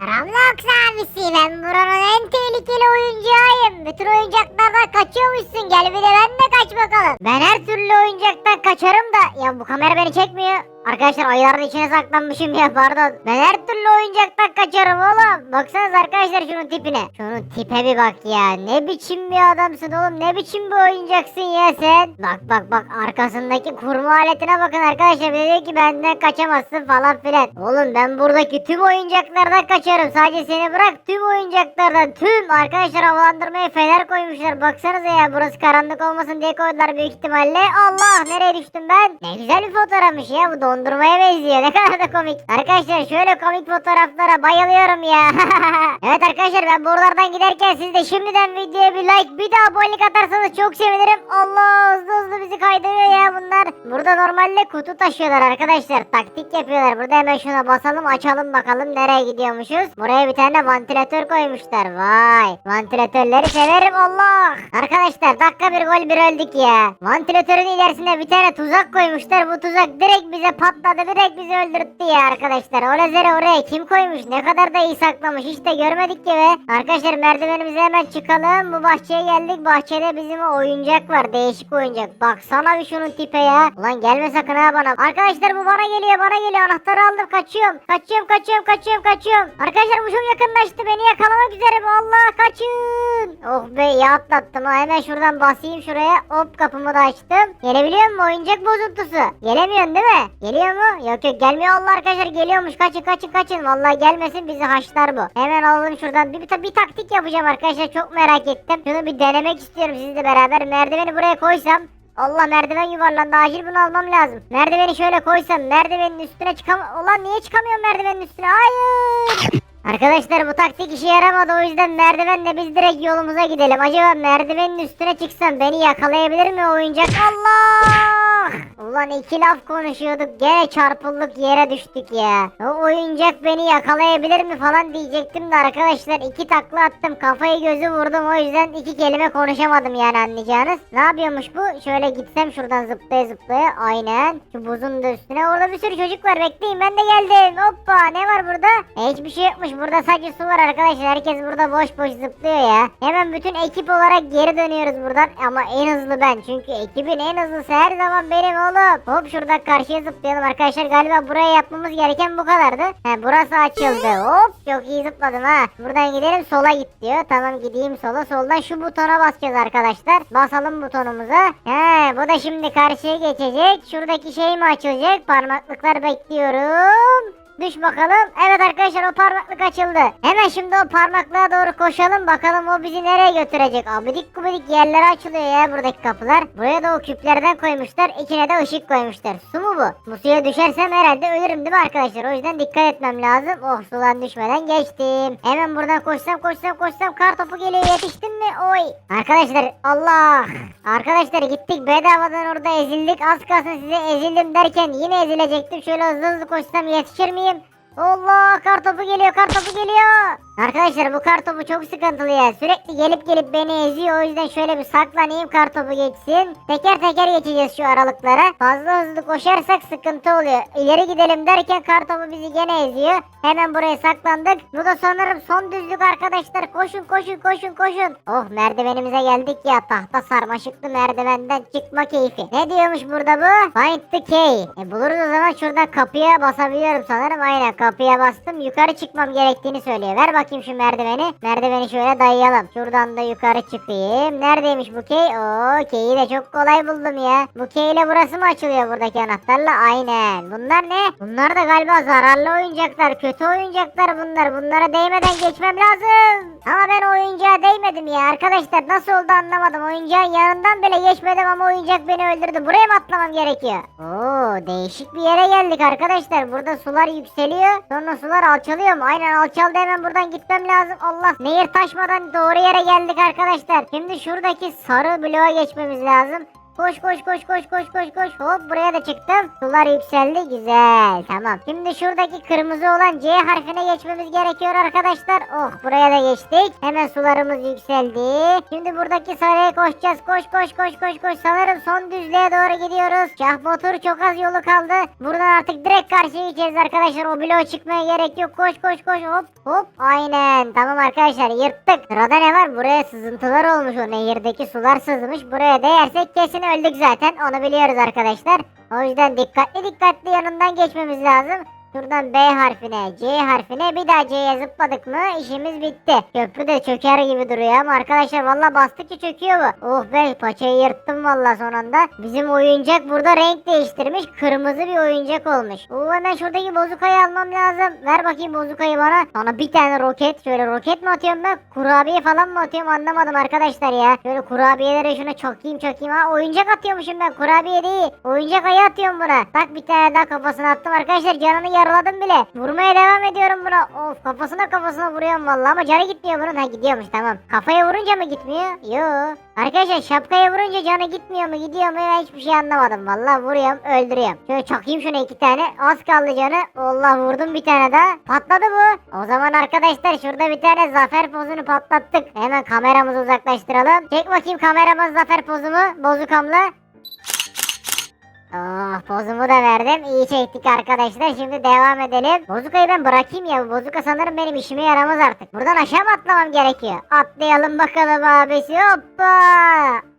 Roblox abisi ben buranın en tehlikeli oyuncağıyım. Bütün oyuncaklardan kaçıyormuşsun. Gel bir de ben de kaç bakalım. Ben her türlü oyuncaktan kaçarım da. Ya bu kamera beni çekmiyor. Arkadaşlar ayların içine saklanmışım ya pardon. Ben her türlü oyuncaktan kaçarım oğlum. Baksanıza arkadaşlar şunun tipine. Şunun tipe bir bak ya. Ne biçim bir adamsın oğlum. Ne biçim bir oyuncaksın ya sen. Bak bak bak arkasındaki kurma aletine bakın arkadaşlar. Bir diyor ki benden kaçamazsın falan filan. Oğlum ben buradaki tüm oyuncaklardan kaçarım. Sadece seni bırak tüm oyuncaklardan. Tüm arkadaşlar havalandırmaya fener koymuşlar. Baksanıza ya burası karanlık olmasın diye koydular büyük ihtimalle. Allah nereye düştüm ben? Ne güzel bir fotoğrafmış ya. Bu dondurmaya benziyor. Ne kadar da komik. Arkadaşlar şöyle komik fotoğraflara bayılıyorum ya. evet arkadaşlar ben buralardan giderken siz de şimdiden videoya bir like bir de abonelik atarsanız çok sevinirim. Allah hızlı hızlı bizi kaydırıyor ya bunlar. Burada normalde kutu taşıyorlar arkadaşlar. Taktik yapıyorlar. Burada hemen şuna basalım açalım bakalım nereye gidiyormuşuz. Buraya bir tane vantilatör koymuşlar. Vay. Vantilatörleri severim Allah. Arkadaşlar dakika bir gol bir öldük ya. Vantilatörün ilerisine bir tane tuzak koymuşlar. Bu tuzak direkt bize patladı. Direkt bizi öldürttü ya arkadaşlar. O lazeri oraya kim koymuş? Ne kadar da iyi saklamış. Hiç de görmedik ki be. Arkadaşlar merdivenimize hemen çıkalım. Bu bahçeye geldik. Bahçede bizim oyuncak var. Değişik oyuncak. Baksana bir şunun tipe ya. Ulan gelme sakın ha bana. Arkadaşlar bu bana geliyor. Bana geliyor. Anahtarı aldım. Kaçıyorum. Kaçıyorum kaçıyorum kaçıyorum kaçıyorum. Arkadaşlar bu çok yakınlaştı. Beni yakalamak üzere. Allah kaçın. Oh be ya atlattım ha. Hemen şuradan basayım şuraya. Hop kapımı da açtım. Gelebiliyor mu oyuncak bozuntusu? Gelemiyorsun değil mi? Geliyor mu? Yok yok gelmiyor Allah arkadaşlar geliyormuş. Kaçın kaçın kaçın. Vallahi gelmesin bizi haşlar bu. Hemen alalım şuradan. Bir, bir, bir taktik yapacağım arkadaşlar. Çok merak ettim. Şunu bir denemek istiyorum sizle beraber. Merdiveni buraya koysam. Allah merdiven yuvarlandı. Acil bunu almam lazım. Merdiveni şöyle koysam. Merdivenin üstüne çıkam... Ulan niye çıkamıyorum merdivenin üstüne? Hayır. Arkadaşlar bu taktik işe yaramadı o yüzden merdivenle biz direkt yolumuza gidelim. Acaba merdivenin üstüne çıksam beni yakalayabilir mi oyuncak? Allah! Ulan iki laf konuşuyorduk gene çarpıldık yere düştük ya. O oyuncak beni yakalayabilir mi falan diyecektim de arkadaşlar iki takla attım kafayı gözü vurdum o yüzden iki kelime konuşamadım yani anlayacağınız. Ne yapıyormuş bu? Şöyle gitsem şuradan zıplaya zıplaya aynen. Şu buzun da üstüne orada bir sürü çocuk var bekleyin ben de geldim. Hoppa ne var burada? E, hiçbir şey yokmuş burada sadece su var arkadaşlar herkes burada boş boş zıplıyor ya. Hemen bütün ekip olarak geri dönüyoruz buradan ama en hızlı ben çünkü ekibin en hızlısı her zaman benim oğlum. Hop şurada karşıya zıplayalım arkadaşlar galiba buraya yapmamız gereken bu kadardı. He burası açıldı hop çok iyi zıpladım ha. Buradan gidelim sola git diyor. Tamam gideyim sola soldan şu butona basacağız arkadaşlar. Basalım butonumuza. He bu da şimdi karşıya geçecek. Şuradaki şey mi açılacak? Parmaklıklar bekliyorum. Düş bakalım. Evet arkadaşlar o parmaklık açıldı. Hemen şimdi o parmaklığa doğru koşalım bakalım o bizi nereye götürecek. Abidik gubidik yerlere açılıyor ya buradaki kapılar. Buraya da o küplerden koymuşlar. İçine de ışık koymuşlar. Su mu bu? Bu suya düşersem herhalde ölürüm değil mi arkadaşlar? O yüzden dikkat etmem lazım. Oh sudan düşmeden geçtim. Hemen buradan koşsam koşsam koşsam kar topu geliyor yetiştim mi? Oy. Arkadaşlar Allah. Arkadaşlar gittik bedavadan orada ezildik. Az kalsın size ezildim derken yine ezilecektim. Şöyle hızlı hızlı koşsam yetişir miyim? Allah kar topu geliyor kar topu geliyor. Arkadaşlar bu kar topu çok sıkıntılı ya. Sürekli gelip gelip beni eziyor. O yüzden şöyle bir saklanayım kar topu geçsin. Teker teker geçeceğiz şu aralıklara. Fazla hızlı koşarsak sıkıntı oluyor. İleri gidelim derken kar topu bizi gene eziyor. Hemen buraya saklandık. Bu da sanırım son düzlük arkadaşlar. Koşun koşun koşun koşun. Oh merdivenimize geldik ya. Tahta sarmaşıklı merdivenden çıkma keyfi. Ne diyormuş burada bu? Find the key. E buluruz o zaman şuradan kapıya basabiliyorum sanırım. Aynen kapıya bastım. Yukarı çıkmam gerektiğini söylüyor. Ver bakayım şu merdiveni. Merdiveni şöyle dayayalım. Şuradan da yukarı çıkayım. Neredeymiş bu key? Oo key'i de çok kolay buldum ya. Bu key ile burası mı açılıyor buradaki anahtarla? Aynen. Bunlar ne? Bunlar da galiba zararlı oyuncaklar. Kötü oyuncaklar bunlar. Bunlara değmeden geçmem lazım. Ama ben oyuncağa değmedim ya. Arkadaşlar nasıl oldu anlamadım. Oyuncağın yanından bile geçmedim ama oyuncak beni öldürdü. Buraya mı atlamam gerekiyor? Oo değişik bir yere geldik arkadaşlar. Burada sular yükseliyor. Sonra sular alçalıyor mu? Aynen alçaldı hemen buradan gitmem lazım. Allah nehir taşmadan doğru yere geldik arkadaşlar. Şimdi şuradaki sarı bloğa geçmemiz lazım. Koş koş koş koş koş koş koş. Hop buraya da çıktım. Sular yükseldi. Güzel. Tamam. Şimdi şuradaki kırmızı olan C harfine geçmemiz gerekiyor arkadaşlar. Oh buraya da geçtik. Hemen sularımız yükseldi. Şimdi buradaki saraya koşacağız. Koş koş koş koş koş. Sanırım son düzlüğe doğru gidiyoruz. Şah Batur çok az yolu kaldı. Buradan artık direkt karşıya geçeceğiz arkadaşlar. O bloğa çıkmaya gerek yok. Koş koş koş hop hop. Aynen. Tamam arkadaşlar yırttık. Sırada ne var? Buraya sızıntılar olmuş. O nehirdeki sular sızmış. Buraya değersek kesin öldük zaten. Onu biliyoruz arkadaşlar. O yüzden dikkatli dikkatli yanından geçmemiz lazım. Şuradan B harfine, C harfine bir daha C'ye zıpladık mı işimiz bitti. Köprü de çöker gibi duruyor ama arkadaşlar valla bastıkça çöküyor bu. Oh be paçayı yırttım valla son anda. Bizim oyuncak burada renk değiştirmiş. Kırmızı bir oyuncak olmuş. Oo hemen şuradaki bozukayı almam lazım. Ver bakayım bozukayı bana. Sana bir tane roket. Şöyle roket mi atıyorum ben? Kurabiye falan mı atıyorum anlamadım arkadaşlar ya. Şöyle kurabiyeleri şuna çakayım çakayım. Ha oyuncak atıyormuşum ben. Kurabiye değil. Oyuncak ayı atıyorum buna. Bak bir tane daha kafasına attım arkadaşlar. Canını yaraladım bile. Vurmaya devam ediyorum buna. Of kafasına kafasına vuruyorum vallahi ama canı gitmiyor bunun. Ha gidiyormuş tamam. Kafaya vurunca mı gitmiyor? Yo. Arkadaşlar şapkaya vurunca canı gitmiyor mu gidiyor mu ben hiçbir şey anlamadım. Vallahi vuruyorum öldürüyorum. Şöyle çakayım şuna iki tane. Az kaldı canı. Allah vurdum bir tane daha. Patladı bu. O zaman arkadaşlar şurada bir tane zafer pozunu patlattık. Hemen kameramızı uzaklaştıralım. Çek bakayım kameramız zafer pozumu. Bozukamla. Oh pozumu da verdim. İyi çektik arkadaşlar. Şimdi devam edelim. Bozukayı ben bırakayım ya. Bozuka sanırım benim işime yaramaz artık. Buradan aşağı mı atlamam gerekiyor? Atlayalım bakalım abisi. Hoppa.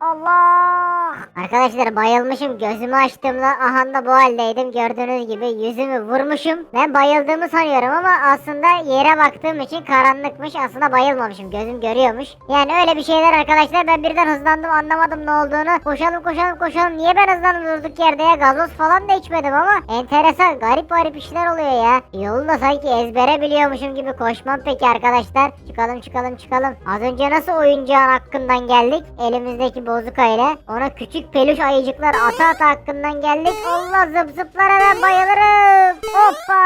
Allah. Arkadaşlar bayılmışım. Gözümü açtığımda aha da bu haldeydim. Gördüğünüz gibi yüzümü vurmuşum. Ben bayıldığımı sanıyorum ama aslında yere baktığım için karanlıkmış. Aslında bayılmamışım. Gözüm görüyormuş. Yani öyle bir şeyler arkadaşlar. Ben birden hızlandım anlamadım ne olduğunu. Koşalım koşalım koşalım. Niye ben hızlandım durduk yerde ya? Gazoz falan da içmedim ama enteresan garip garip işler oluyor ya. Yolu da sanki ezbere biliyormuşum gibi koşmam peki arkadaşlar. Çıkalım çıkalım çıkalım. Az önce nasıl oyuncağın hakkından geldik? Elimizdeki bozukayla. Ona küçük peluş ayıcıklar ata ata hakkından geldik. Allah zıp zıplara ben bayılırım. Hoppa.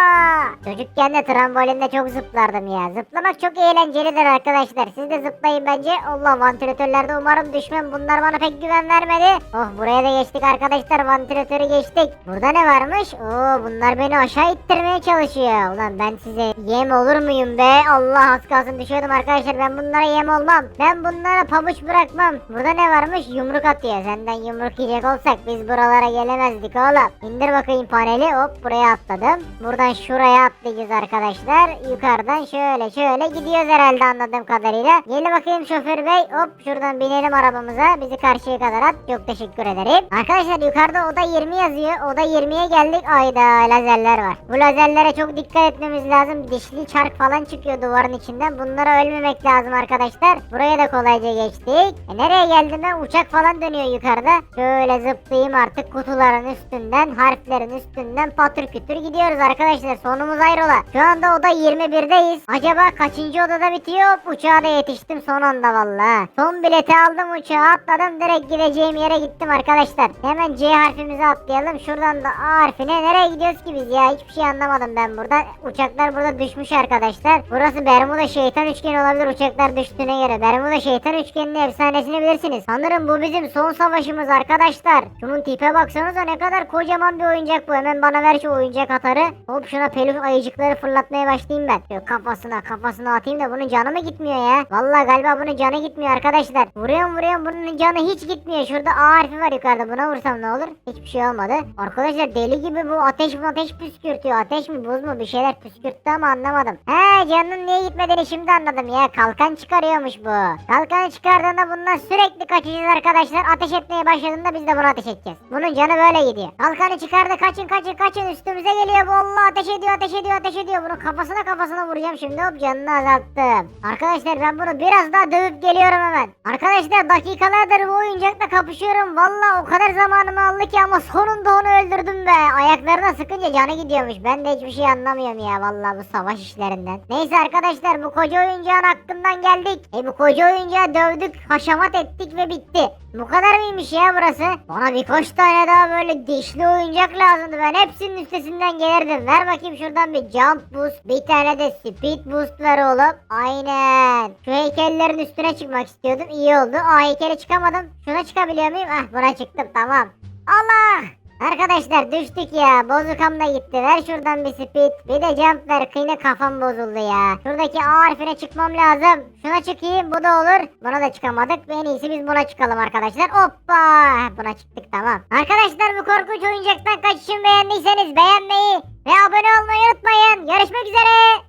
Çocukken de trambolinde çok zıplardım ya. Zıplamak çok eğlencelidir arkadaşlar. Siz de zıplayın bence. Allah vantilatörlerde umarım düşmem. Bunlar bana pek güven vermedi. Oh buraya da geçtik arkadaşlar. Vantilatörü geçtik. Burada ne varmış? Oo bunlar beni aşağı ittirmeye çalışıyor. Ulan ben size yem olur muyum be? Allah az kalsın düşüyordum arkadaşlar. Ben bunlara yem olmam. Ben bunlara pabuç bırakmam. Burada ne varmış? Yumruk atıyor. Senden yumruk yiyecek olsak biz buralara gelemezdik oğlum. İndir bakayım paneli. Hop buraya atladım. Buradan şuraya atlayacağız arkadaşlar. Yukarıdan şöyle şöyle gidiyoruz herhalde anladığım kadarıyla. Gelin bakayım şoför bey. Hop şuradan binelim arabamıza. Bizi karşıya kadar at. Çok teşekkür ederim. Arkadaşlar yukarıda oda 20 yazıyor. Oda 20'ye geldik. Ayda lazerler var. Bu lazerlere çok dikkat etmemiz lazım. Dişli çark falan çıkıyor duvarın içinden. Bunlara ölmemek lazım arkadaşlar. Buraya da kolayca geçtik. E nereye geldim ben? Uçak falan dönüyor yukarıda. Şöyle zıplayayım artık kutuların üstünden, harflerin üstünden patır kütür gidiyoruz arkadaşlar. Sonumuz hayrola. Şu anda oda 21'deyiz. Acaba kaçıncı odada bitiyor? Uçağa da yetiştim son anda valla. Son bileti aldım uçağa atladım. Direkt gideceğim yere gittim arkadaşlar. Hemen C harfimizi atlayalım. Şuradan da A harfine. Nereye gidiyoruz ki biz ya? Hiçbir şey anlamadım ben burada. Uçaklar burada düşmüş arkadaşlar. Burası Bermuda şeytan üçgeni olabilir uçaklar düştüğüne göre. Bermuda şeytan üçgeninin efsanesini bilirsiniz. Sanırım bu bizim son savaşımız arkadaşlar. Şunun tipe baksanıza ne kadar kocaman bir oyuncak bu. Hemen bana ver şu oyuncak atarı. Hop şuna peluş ayıcıkları fırlatmaya başlayayım ben. Şöyle kafasına kafasına atayım da bunun canı mı gitmiyor ya? Vallahi galiba bunun canı gitmiyor arkadaşlar. Vuruyorum vuruyorum bunun canı hiç gitmiyor. Şurada A harfi var yukarıda. Buna vursam ne olur? Hiçbir şey olmadı. Arkadaşlar deli gibi bu ateş mi ateş püskürtüyor. Ateş mi buz mu bir şeyler püskürttü ama anlamadım. He canının niye gitmediğini şimdi anladım ya. Kalkan çıkarıyormuş bu. Kalkan çıkardığında bundan sürekli kaçacağız arkadaşlar. Ateş etmeye başladığında biz de bunu ateş edeceğiz. Bunun canı böyle gidiyor. Kalkanı çıkardı kaçın kaçın kaçın üstümüze geliyor bu Allah ateş ediyor ateş ediyor ateş ediyor. Bunun kafasına kafasına vuracağım şimdi hop canını azalttım. Arkadaşlar ben bunu biraz daha dövüp geliyorum hemen. Arkadaşlar dakikalardır bu oyuncakla kapışıyorum. Valla o kadar zamanımı aldı ki ama sonunda onu öldürdüm be. Ayaklarına sıkınca canı gidiyormuş. Ben de hiçbir şey anlamıyorum ya vallahi bu savaş işlerinden. Neyse arkadaşlar bu koca oyuncağın hakkından geldik. E bu koca oyuncağı dövdük, haşamat ettik ve bitti. Bu kadar mıymış ya burası? Bana birkaç tane daha böyle dişli oyuncak lazımdı. Ben hepsinin üstesinden gelirdim. Ver bakayım şuradan bir jump boost. Bir tane de speed boost ver oğlum. Aynen. Şu heykellerin üstüne çıkmak istiyordum. İyi oldu. Aa heykele çıkamadım. Şuna çıkabiliyor muyum? Ah buna çıktım tamam. Allah! Arkadaşlar düştük ya. Bozukam da gitti. Ver şuradan bir speed. Bir de jump ver. Kıyına kafam bozuldu ya. Şuradaki A harfine çıkmam lazım. Şuna çıkayım. Bu da olur. Buna da çıkamadık. En iyisi biz buna çıkalım arkadaşlar. Hoppa! Buna çıktık tamam. Arkadaşlar bu korkunç oyuncaktan kaçışımı beğendiyseniz beğenmeyi ve abone olmayı unutmayın. Görüşmek üzere.